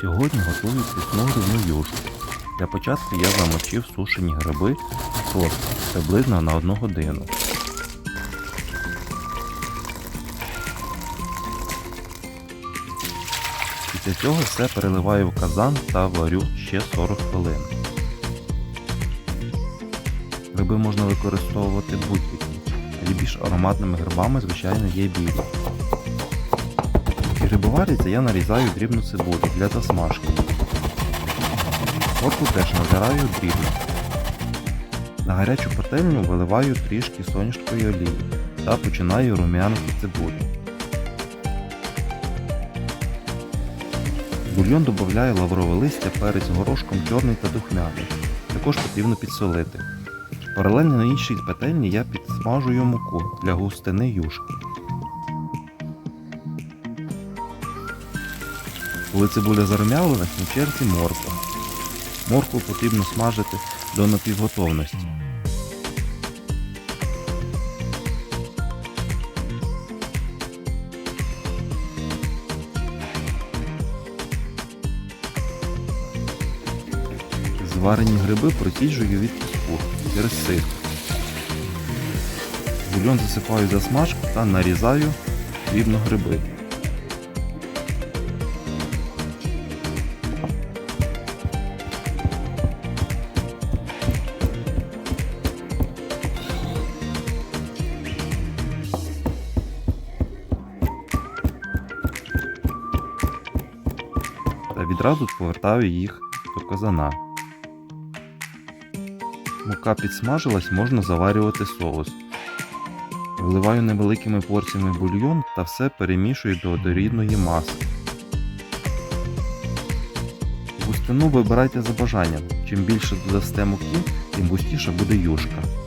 Сьогодні готую гривну юшку. Для початку я замочив сушені гриби в сорт приблизно на 1 годину. Після цього все переливаю в казан та варю ще 40 хвилин. Гриби можна використовувати будь-які. Найбільш ароматними грибами, звичайно, є білі. Варяться, я нарізаю дрібну цибулю для засмажки. Морку теж назираю дрібно. На гарячу пательню виливаю трішки соняшкової олії та починаю рум'янити цибулю. Бульйон додаю лаврове листя, перець горошком чорний та духмяний. Також потрібно підсолити. Паралельно на іншій пательні я підсмажую муку для густини юшки. Коли цибуля зарум'явилась, на черзі морква. Моркву потрібно смажити до напівготовності. Зварені гриби проціджую від піску через сито. Бульон засипаю засмажку та нарізаю дрібно гриби. Відразу повертаю їх до казана. Мука підсмажилась, можна заварювати соус. Вливаю невеликими порціями бульйон та все перемішую до однорідної маси. Густину вибирайте за бажанням. Чим більше додасте муки, тим густіша буде юшка.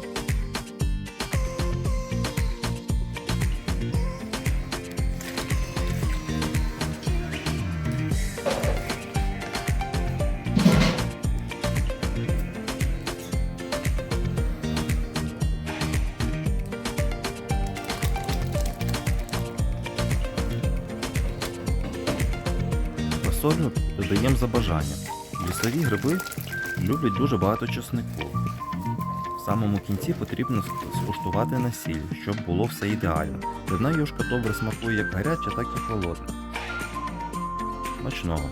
Фасолю додаємо за бажанням. Лісові гриби люблять дуже багато чеснику. В самому кінці потрібно скуштувати насіль, щоб було все ідеально. Одна юшка добре смакує як гаряча, так і холодна. Смачного!